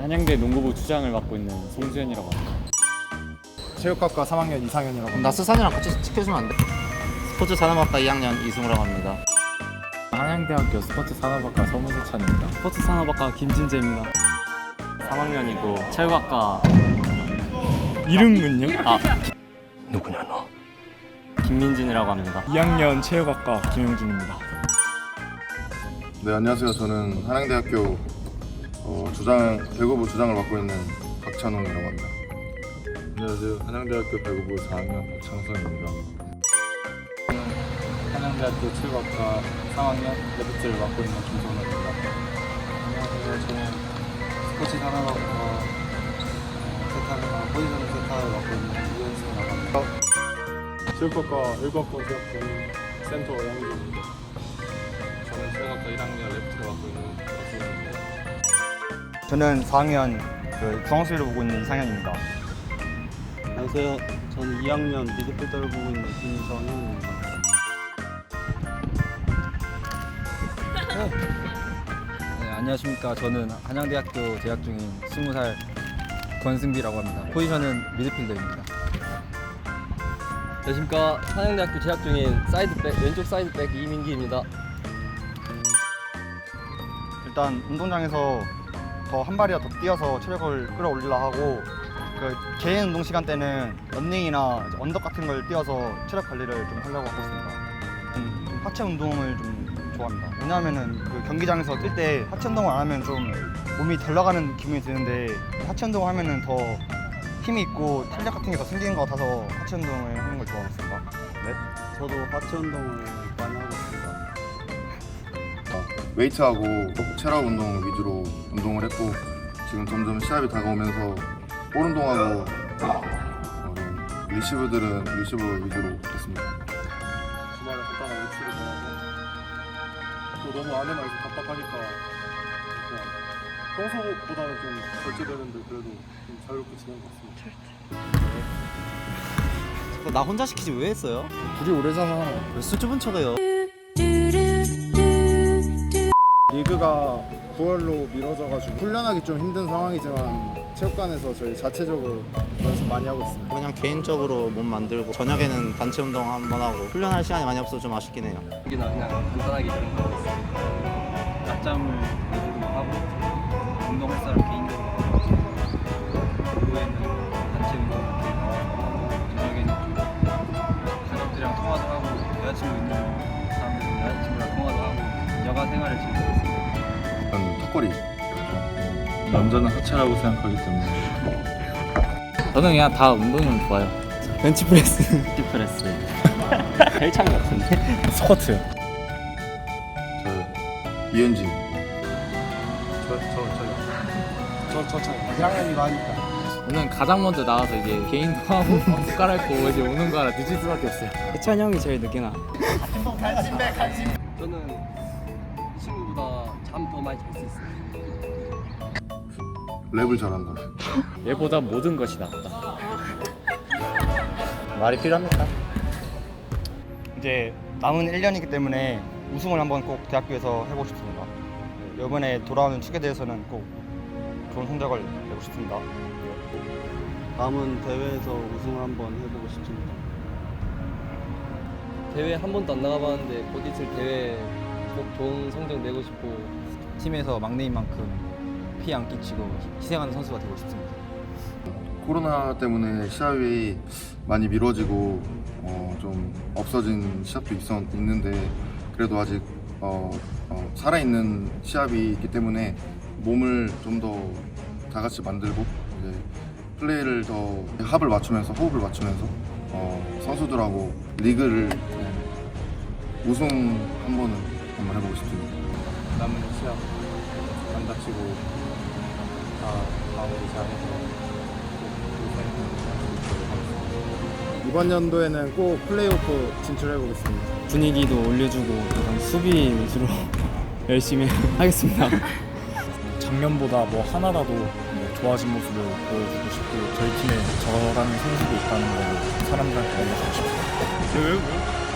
한양대 농구부 주장을 맡고 있는 송수현이라고 합니다. 체육학과 3학년 이상현이라고 합니다. 나 수산이랑 같이 시켜주면 안 돼? 스포츠 산업학과 2학년 이승우라고 합니다. 한양대학교 스포츠 산업학과 서문세찬입니다. 스포츠 산업학과 김진재입니다. 3학년이고 체육학과 이름은요? 아 누구냐 너? 김민진이라고 합니다. 2학년 체육학과 김영준입니다. 네 안녕하세요. 저는 한양대학교 어, 주장 배구부 주장을 맡고 있는 박찬홍이라고 합니다. 안녕하세요. 한양대학교 배구부 4학년 박창선입니다. 한양대학교 체육학과 3학년 레프트를 맡고 있는 김성현입니다. 안녕하세요. 저는 스포츠 산업학과 세타를 포지션 세타를 맡고 있는 이현승이라고 합니다. 체육학과 1학번 재학 중인 센터 양준입니다. 저는 체육학과 1학년 레프트를 맡고 있는 박수현입니다. 저는 4학년 그 중앙수를 보고 있는 이상현입니다. 안녕하세요. 저는 2학년 미드필더를 보고 있는 김정현입니다. 네, 안녕하십니까. 저는 한양대학교 재학 중인 20살 권승비라고 합니다. 포지션은 미드필더입니다. 안녕하십니까 한양대학교 재학 중인 사이드백 왼쪽 사이드백 이민기입니다. 일단 운동장에서 더 한 발이라 더 뛰어서 체력을 끌어올리려 하고 그 개인 운동 시간 때는 런닝이나 언덕 같은 걸 뛰어서 체력 관리를 좀 하려고 하고 있습니다. 음, 좀 하체 운동을 좀 좋아합니다. 왜냐하면은 그 경기장에서 뛸 때 하체 운동을 안 하면 좀 몸이 덜 나가는 기분이 드는데 하체 운동을 하면은 더 힘이 있고 탄력 같은 게 더 생기는 것 같아서 하체 운동을 하는 걸 좋아하고 있습니다. 네. 저도 하체 운동을. 웨이트하고 체력 운동 위주로 운동을 했고 지금 점점 시합이 다가오면서 볼 운동하고 어, 리시브들은 리시브 위주로 했습니다. 주말에 간단한 외출을 하고 또 너무 안에만 있어 답답하니까 그냥 평소보다는 좀 절제되는데 그래도 좀 자유롭게 지내는 것 같습니다. 나 혼자 시키지 왜 했어요? 둘이 오래잖아. 왜 수줍은 척해요? 리그가 9월로 미뤄져가지고 훈련하기 좀 힘든 상황이지만 체육관에서 저희 자체적으로 연습 많이 하고 있습니다. 그냥 개인적으로 몸 만들고 저녁에는 단체 운동 한 번 하고 훈련할 시간이 많이 없어서 좀 아쉽긴 해요. 여기는 그냥 간단하게 좀 하고 있어요. 낮잠을 위주로 하고 운동할 사람 개인적으로 하고 오후에는 단체 운동 이렇게 하고 저녁에는 좀 가족들이랑 통화도 하고 여자친구 있는 사람들은 여자친구랑 통화도 하고 여가 생활을 즐기고 저는 턱걸이 남자는 하체라고 생각하기 때문에 저는 그냥 다 운동이면 좋아요. 벤치프레스. 벤치프레스. 헬창 같은데? 스쿼트. 저 이현진 저저 저 1학년이 많으니까. 저는 가장 먼저 나와서 이제 개인도 하고 옷 갈아입고 이제 오는 거라 늦을 수밖에 없어요. 해찬 형이 제일 늦게 나. 저는 이 친구보다 잠 더 많이 잘 수 있어요. 랩을 잘한다. 얘보다 모든 것이 낫다. 말이 필요합니까? 이제 남은 1년이기 때문에 우승을 한번 꼭 대학교에서 해보고 싶습니다. 네, 이번에 돌아오는 축에 대해서는 꼭 좋은 성적을 내고 싶습니다. 남은 대회에서 우승을 한번 해보고 싶습니다. 대회 한 번도 안 나가봤는데 곧 있을 대회 꼭 좋은 성적 내고 싶고 팀에서 막내인 만큼 피해 안 끼치고 희생하는 선수가 되고 싶습니다. 코로나 때문에 시합이 많이 미뤄지고 어, 좀 없어진 시합도 있었, 있는데 그래도 아직 어, 어, 살아있는 시합이 있기 때문에 몸을 좀 더 다 같이 만들고 플레이를 더 합을 맞추면서 호흡을 맞추면서 어, 선수들하고 리그를 우승 한 번은 한번 해보고 싶습니다. 남은 시합 안 다치고 다 마무리 잘해서 이번 연도에는 꼭 플레이오프 진출해 보겠습니다. 분위기도 올려주고 약간 수비 위주로 열심히 하겠습니다. 작년보다 뭐 하나라도 뭐 좋아진 모습을 보여주고 싶고 저희 팀에 저라는 선수도 있다는 걸 사람들한테 알려주고 싶어요.